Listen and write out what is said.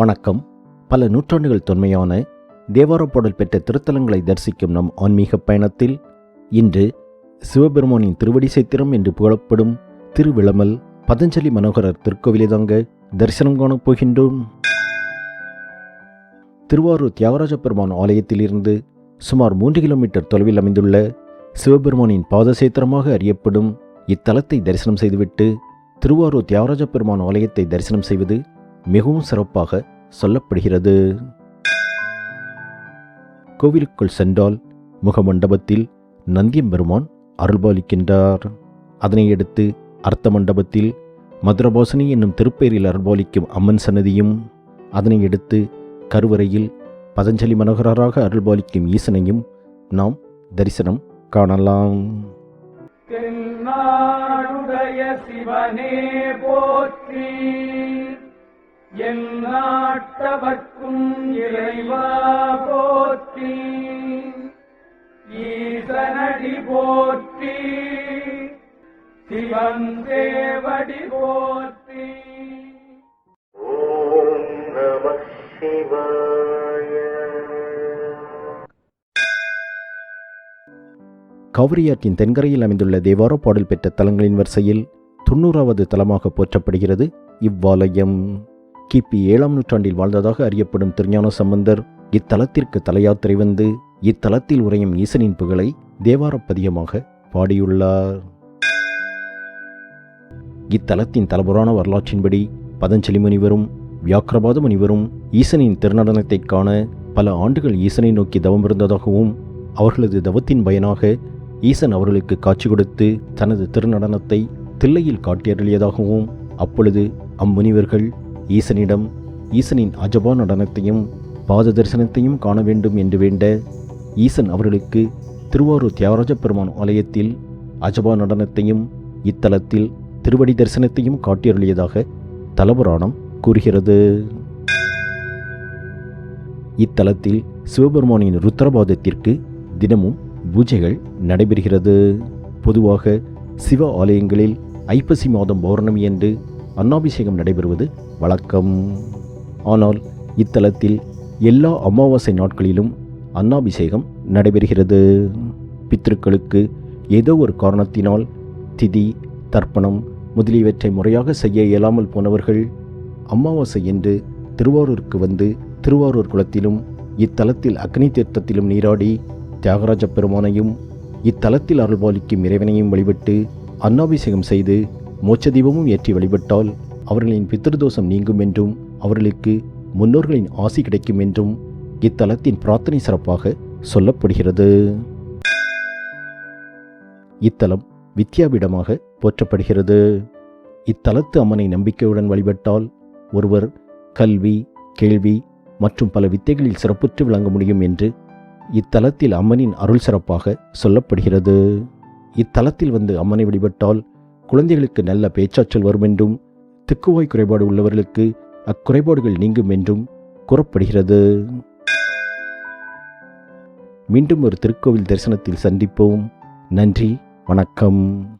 வணக்கம். பல நூற்றாண்டுகள் தொன்மையான தேவாரப் பாடல் பெற்ற திருத்தலங்களை தரிசிக்கும் நம் ஆன்மீக பயணத்தில் இன்று சிவபெருமானின் திருவடி சேத்திரம் என்று புகழப்படும் திருவிளமல் பதஞ்சலி மனோகரர் திருக்கோவிலை தாங்க தரிசனம் காணப் போகின்றோம். திருவாரூர் தியாகராஜ பெருமான் ஆலயத்திலிருந்து சுமார் மூன்று கிலோமீட்டர் தொலைவில் அமைந்துள்ள சிவபெருமானின் பாதசேத்திரமாக அறியப்படும் இத்தலத்தை தரிசனம் செய்துவிட்டு திருவாரூர் தியாகராஜ பெருமான் ஆலயத்தை தரிசனம் செய்வது மிகவும் சிறப்பாக சொல்லப்படுகிறது. கோவிலுக்குள் சென்றால் முகமண்டபத்தில் நந்தியம்பெருமான் அருள்பாலிக்கின்றார். அதனையடுத்து அர்த்த மண்டபத்தில் மதுரபாசனி என்னும் திருப்பேரில் அருள்பாலிக்கும் அம்மன் சன்னதியும் அதனையடுத்து கருவறையில் பதஞ்சலி மனோகரராக அருள்பாலிக்கும் ஈசனையும் நாம் தரிசனம் காணலாம். சிவனே போற்றி. என் நாட்டவர்க்கும் இறைவா போற்றி. ஈசனடி போற்றி. சிவன் தேவடி போற்றி. ஓம் நம சிவாய. காவிரியாற்றின் தென்கரையில் அமைந்துள்ள தேவார பாடல் பெற்ற தலங்களின் வரிசையில் தொண்ணூறாவது தலமாக போற்றப்படுகிறது இவ்வாலயம். கிபி ஏழாம் நூற்றாண்டில் வாழ்ந்ததாக அறியப்படும் திருஞான சம்பந்தர் இத்தலத்திற்கு தலையாத்திரை வந்து இத்தலத்தில் உறையும் ஈசனின் புகழை தேவாரப்பதியமாக பாடியுள்ளார். இத்தலத்தின் தலபுராண வரலாற்றின்படி பதஞ்சலி முனிவரும் வியாக்கிரபாத முனிவரும் ஈசனின் திருநடனத்தைக் காண பல ஆண்டுகள் ஈசனை நோக்கி தவம் இருந்ததாகவும் அவர்களது தவத்தின் பயனாக ஈசன் அவர்களுக்கு காட்சி கொடுத்து தனது திருநடனத்தை தில்லையில் காட்டியருளியதாகவும் அப்பொழுது அம்முனிவர்கள் ஈசனிடம் ஈசனின் அஜபா நடனத்தையும் பாத தரிசனத்தையும் காண வேண்டும் என்று வேண்ட ஈசன் அவர்களுக்கு திருவாரூர் தியாகராஜ பெருமான் ஆலயத்தில் அஜபா நடனத்தையும் இத்தலத்தில் திருவடி தரிசனத்தையும் காட்டியருளியதாக தலபுராணம் கூறுகிறது. இத்தலத்தில் சிவபெருமானின் ருத்ரபாதத்திற்கு தினமும் பூஜைகள் நடைபெறுகிறது. பொதுவாக சிவ ஆலயங்களில் ஐப்பசி மாதம் பௌர்ணமி என்று அன்னாபிஷேகம் நடைபெறுவது வழக்கம். ஆனால் இத்தலத்தில் எல்லா அமாவாசை நாட்களிலும் அன்னாபிஷேகம் நடைபெறுகிறது. பித்ருக்களுக்கு ஏதோ ஒரு காரணத்தினால் திதி தர்ப்பணம் முதலியவற்றை முறையாக செய்ய இயலாமல் போனவர்கள் அமாவாசை என்று திருவாரூருக்கு வந்து திருவாரூர் குளத்திலும் இத்தலத்தில் அக்னி தீர்த்தத்திலும் நீராடி தியாகராஜ பெருமானையும் இத்தலத்தில் அருள்பாலிக்கும் இறைவனையும் வழிபட்டு அன்னாபிஷேகம் செய்து மோட்ச தீபமும் ஏற்றி வழிபட்டால் அவர்களின் பித்திருதோஷம் நீங்கும் என்றும் அவர்களுக்கு முன்னோர்களின் ஆசி கிடைக்கும் என்றும் இத்தலத்தின் பிரார்த்தனை சிறப்பாக சொல்லப்படுகிறது. இத்தலம் வித்யாபீடமாக போற்றப்படுகிறது. இத்தலத்து அம்மனை நம்பிக்கையுடன் வழிபட்டால் ஒருவர் கல்வி கேள்வி மற்றும் பல வித்தைகளில் சிறப்புற்று விளங்க முடியும் என்று இத்தலத்தில் அம்மனின் அருள் சிறப்பாக சொல்லப்படுகிறது. இத்தலத்தில் வந்து அம்மனை வழிபட்டால் குழந்தைகளுக்கு நல்ல பேச்சாற்றல் வரும் என்றும் திக்குவாய் குறைபாடு உள்ளவர்களுக்கு அக்குறைபாடுகள் நீங்கும் என்றும் கூறப்படுகிறது. மீண்டும் ஒரு திருக்கோவில் தரிசனத்தில் சந்திப்போம். நன்றி வணக்கம்.